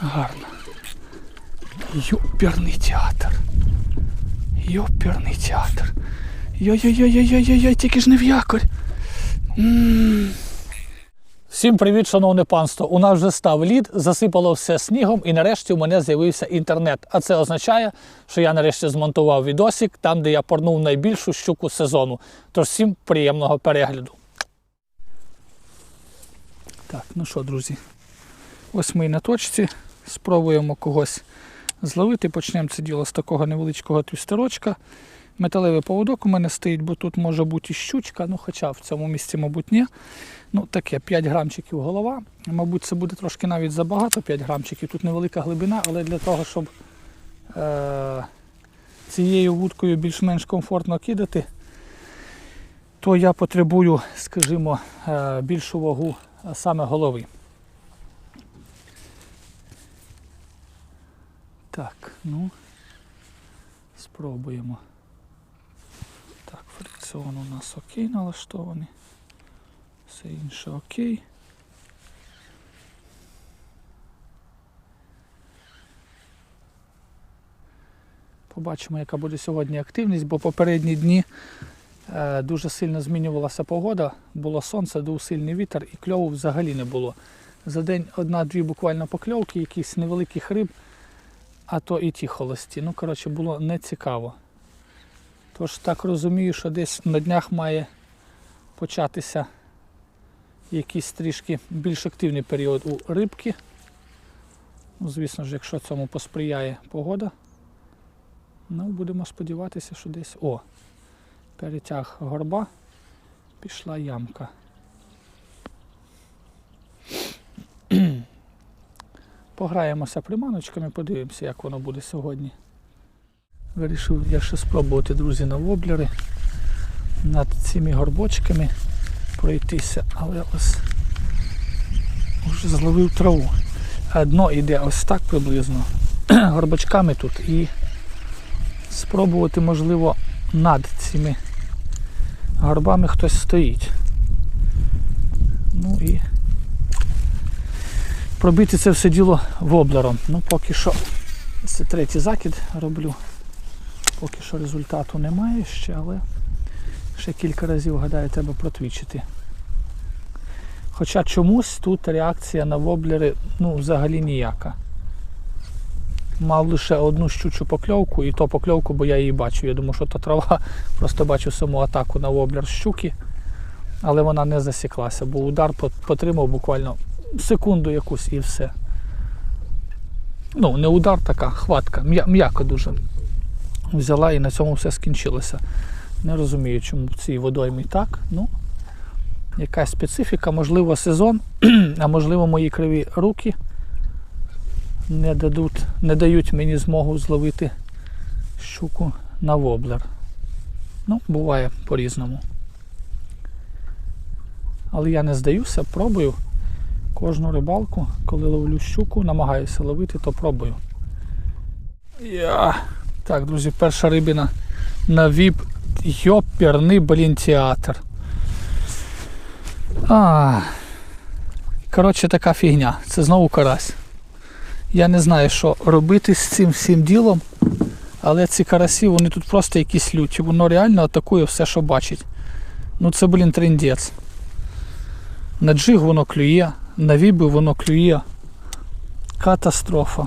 Гарно. Йоперний театр. Йоперний театр. Йой-йой-йой-йой-йой, тільки ж не в якорь. М. Всім привіт, шановне панство! У нас вже став лід, засипало все снігом, і нарешті у мене з'явився інтернет. А це означає, що я нарешті змонтував відосик там, де я порнув найбільшу щуку сезону. Тож всім приємного перегляду. Так, ну що, друзі, ось ми і на точці. Спробуємо когось зловити. Почнемо це діло з такого невеличкого твістерочка. Металевий поводок у мене стоїть, бо тут може бути і щучка, ну хоча в цьому місці, мабуть, ні. Ну, таке 5 грамчиків голова. Мабуть, це буде трошки навіть забагато 5 грамчиків. Тут невелика глибина, але для того, щоб е- цією вудкою більш-менш комфортно кидати, то я потребую, скажімо, е- більшу вагу саме голови. Так, ну, спробуємо. Так, фрикціон у нас окей налаштований. Все інше окей. Побачимо, яка буде сьогодні активність, бо попередні дні е, дуже сильно змінювалася погода, було сонце, дув сильний вітер і кльову взагалі не було. За день одна-дві буквально покльовки, якісь невеликих риб, а то і ті холості. Ну, коротше, було не цікаво. Тож так розумію, що десь на днях має початися якийсь трішки більш активний період у рибки. Ну, звісно ж, якщо цьому посприяє погода. Ну, будемо сподіватися, що десь... О! Перетяг горба, пішла ямка. Пограємося приманочками, подивимося, як воно буде сьогодні. Вирішив я ще спробувати, друзі, на воблери над цими горбочками пройтися, але ось вже зловив траву. Дно йде ось так приблизно горбочками тут і спробувати, можливо, над цими горбами хтось стоїть. Ну і пробити це все діло воблером. Ну поки що це третій закид роблю. Поки що результату немає ще, але ще кілька разів, гадаю, треба протвічити. Хоча чомусь тут реакція на воблери ну, взагалі ніяка. Мав лише одну щучу покльовку, і то покльовку, бо я її бачу. Я думаю, що то трава, просто бачу саму атаку на воблер щуки, але вона не засіклася, бо удар потримав буквально секунду якусь і все. Ну, не удар така, хватка, м'яко дуже. Взяла і на цьому все скінчилося. Не розумію, чому в цій водоймі так. Ну, якась специфіка, можливо, сезон, а можливо, мої криві руки не дадуть, не дають мені змогу зловити щуку на воблер. Ну, буває по-різному. Але я не здаюся, пробую кожну рибалку, коли ловлю щуку, намагаюся ловити, то пробую. Я... Так, друзі, перша рибина на віп йоперний блін театр. А, Коротше, така фігня. Це знову карась. Я не знаю, що робити з цим всім ділом, але ці карасі, вони тут просто якісь люті. Воно реально атакує все, що бачить. Ну це, блін, трендець. На джиг воно клює, на віби воно клює. Катастрофа.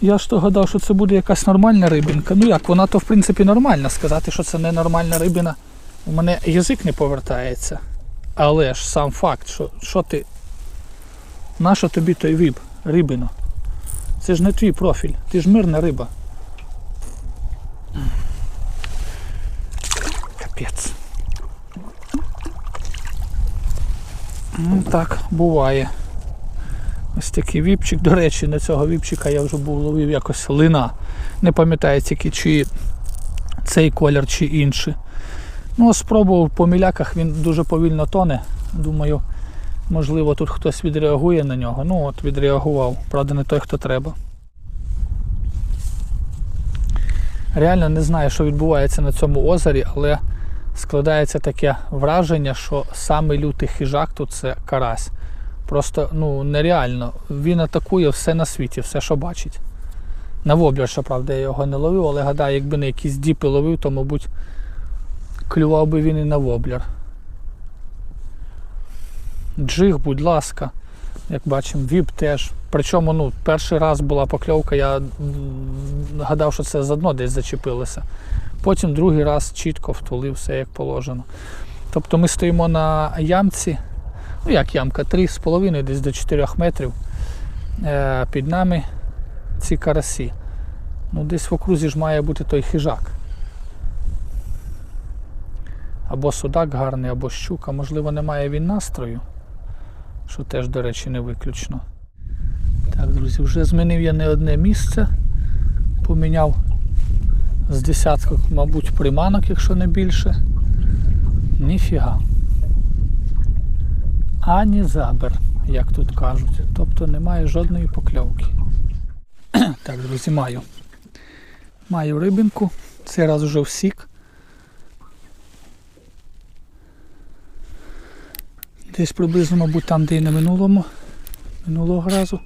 Я ж то гадав, що це буде якась нормальна рибінка. Ну як, вона то в принципі нормальна. Сказати, що це не нормальна рибина. У мене язик не повертається. Але ж сам факт, що що ти. Нащо тобі той віб, рибино? Це ж не твій профіль, ти ж мирна риба. Ну так, буває. Ось такий віпчик. До речі, на цього віпчика я вже був ловив якось лина. Не пам'ятаю тільки, чи цей колір, чи інший. Ну, спробував по міляках, він дуже повільно тоне. Думаю, можливо, тут хтось відреагує на нього. Ну от відреагував, правда, не той, хто треба. Реально не знаю, що відбувається на цьому озері, але складається таке враження, що саме лютий хижак тут це карась. Просто ну, нереально. Він атакує все на світі, все, що бачить. На воблер, щоправда, я його не ловив, але гадаю, якби не якісь діпи ловив, то, мабуть, клював би він і на воблер. Джиг, будь ласка, як бачимо, віп теж. Причому ну, перший раз була покльовка, я гадав, що це за дно десь зачепилося. Потім другий раз чітко втулив все як положено. Тобто ми стоїмо на ямці, ну як ямка, 3,5 десь до 4 метрів. Е, під нами ці карасі. Ну, десь в окрузі ж має бути той хижак. Або судак гарний, або щука. Можливо, немає він настрою, що теж, до речі, не виключно. Так, друзі, вже змінив я не одне місце. Поміняв з десяток, мабуть, приманок, якщо не більше. Ніфіга. Ані забер, як тут кажуть. Тобто немає жодної покльовки. так, друзі, маю. Маю рибинку. Цей раз вже всік. Десь приблизно, мабуть, там, де і на минулому, минулого разу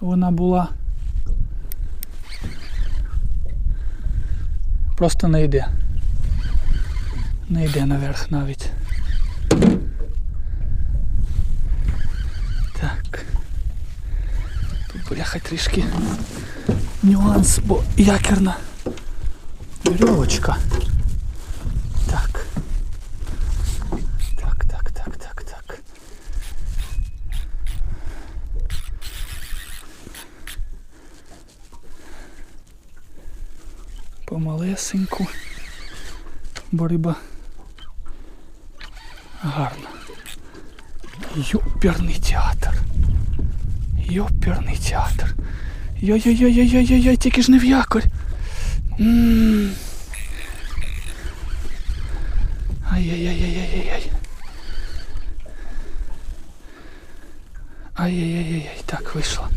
вона була. Просто не йде. Не йде наверх навіть. Так. Тут бляха трішки нюанс, бо якерна вірьовочка. Так. Так, так, так, так, так. Помалесеньку. Бо риба гарна. Йоперний театр. Йоперний театр. Йой-йой-йой-йой-йой, тільки ж не в якорь. Ай-яй-яй-яй-яй-яй. Ай-яй-яй-яй, так вийшло.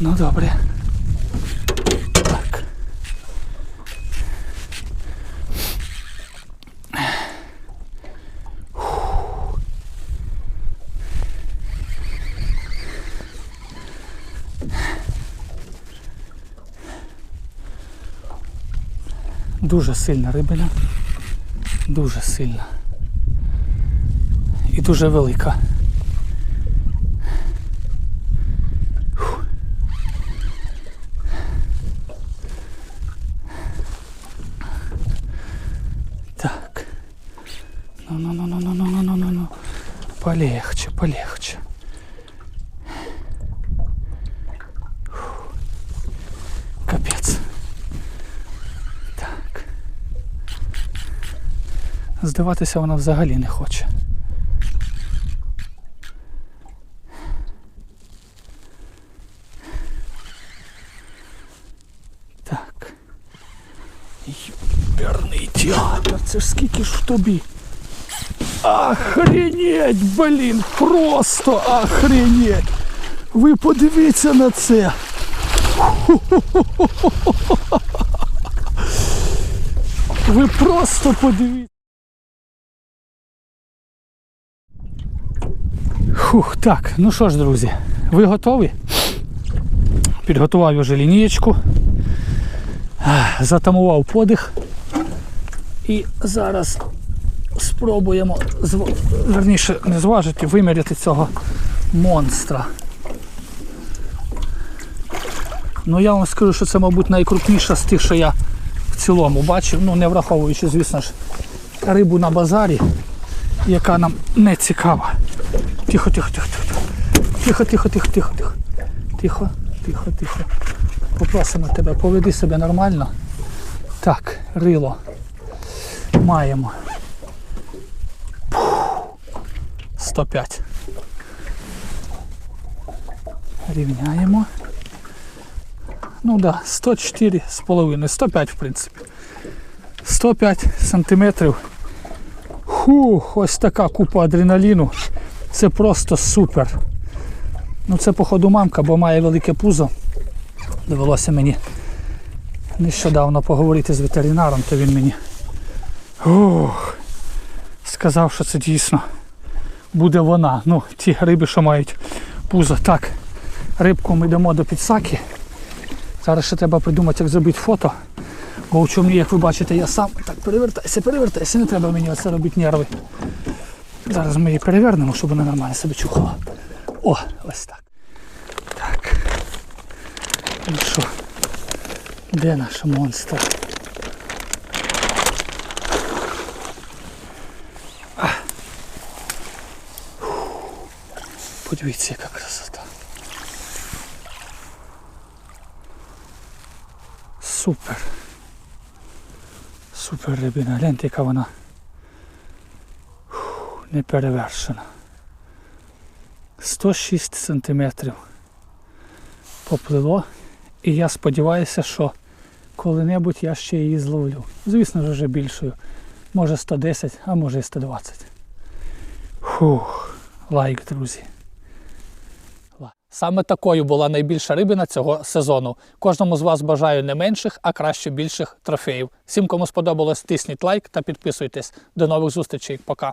Ну добре. Дуже сильна рибина. Дуже сильна. І дуже велика. Так. Ну, ну, ну, ну, ну, ну, ну, ну, ну, ну. Полегче, полегче. Здаватися вона взагалі не хоче. Так. Юперний театр, це ж скільки ж в тобі. Охренеть, блін, просто охренеть. Ви подивіться на це. Ви просто подивіться. Фух, так, ну що ж, друзі, ви готові? Підготував вже лінієчку, затамував подих. І зараз спробуємо зв... верніше не зважити, виміряти цього монстра. Ну я вам скажу, що це, мабуть, найкрупніша з тих, що я в цілому бачив, ну не враховуючи, звісно ж, рибу на базарі, яка нам не цікава. Тихо, тихо, тихо, тихо. Тихо, тихо, тихо, тихо, тихо. Тихо, тихо, тихо. Попросимо тебе, поведи себе нормально. Так, рило. Маємо. 105. Рівняємо. Ну да, 104 з половиною, 105 в принципі. 105 сантиметрів. Фух, ось така купа адреналіну. Це просто супер. Ну це походу мамка, бо має велике пузо. Довелося мені нещодавно поговорити з ветеринаром, то він мені ух, сказав, що це дійсно буде вона. Ну, ті риби, що мають пузо. Так, рибку ми йдемо до підсаки. Зараз ще треба придумати, як зробити фото. Бо в чому, як ви бачите, я сам так перевертайся, перевертайся, не треба мені оце робити нерви. Зараз ми її перевернемо, щоб вона нормально себе чухала. О, ось так. Так. Ну що? Де наш монстр? Подивіться, яка красота. Супер. Супер рибина. Гляньте, яка вона Фух, неперевершена. 106 сантиметрів поплило. І я сподіваюся, що коли-небудь я ще її зловлю. Звісно ж, вже більшою. Може 110, а може і 120. Фух, лайк, друзі. Саме такою була найбільша рибина цього сезону. Кожному з вас бажаю не менших, а краще більших трофеїв. Всім, кому сподобалось, тисніть лайк та підписуйтесь. До нових зустрічей. Пока.